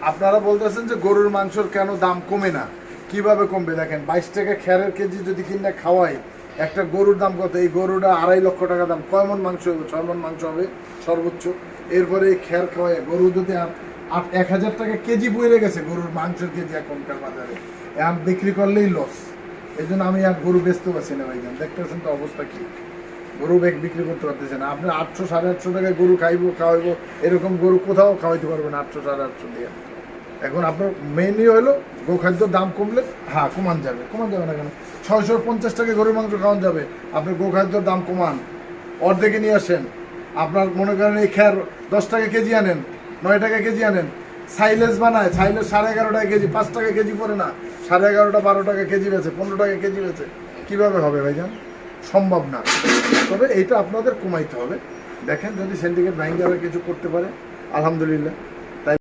আপনারা বলতেছেন যে গরুর মাংসর কেন দাম কমে না? কীভাবে কমবে? দেখেন, বাইশ টাকা খ্যারের কেজি যদি কিনে খাওয়াই, একটা গরুর দাম কত? এই গরুটা আড়াই লক্ষ টাকা দাম। কয় মন মাংস হবে? ছয় মন মাংস হবে সর্বোচ্চ। এরপরে এই খ্যার খাওয়াই, গরু যদি আট- এক হাজার টাকা কেজি বইরে গেছে গরুর মাংসের কেজি এখনকার বাজারে। এখন বিক্রি করলেই লস এই জন্য আমি আর গরু বেচতে পারছি না ভাইজান। দেখতেছেন তো অবস্থা কি? গরু ব্যাগ বিক্রি করতে পারতেছে না। আপনি আটশো, সাড়ে আটশো টাকায় গরু খাইবো, খাওয়াইবো, এরকম গরু কোথাও খাওয়াইতে পারবেন আটশো, সাড়ে আটশো দিয়ে। এখন আপনার মেনই হলো গোখাদ্যর দাম কমলে হ্যাঁ কমান যাবে। কমান যাবে না কেন? ছয়শো পঞ্চাশ টাকা গরুর মাংস খাওয়ান যাবে। আপনি গোখাদ্যর দাম কমান। অর্ধেকে নিয়ে আসেন। আপনার মনে করেন এই খ্যার দশ টাকা কেজি আনেন, নয় টাকা কেজি আনেন। সাইলেজ বানায়, সাইলেজ সাড়ে এগারো টাকা কেজি, পাঁচ টাকা কেজি পড়ে না। সাড়ে এগারোটা, বারো টাকা কেজি বেছে পনেরো টাকা কেজি বেছে কীভাবে হবে ভাই ভাইজান? সম্ভব না। তবে এটা আপনাদের কমাইতে হবে। দেখেন যদি সিন্ডিকেট ব্যাংক কিছু করতে পারে, আলহামদুলিল্লাহ।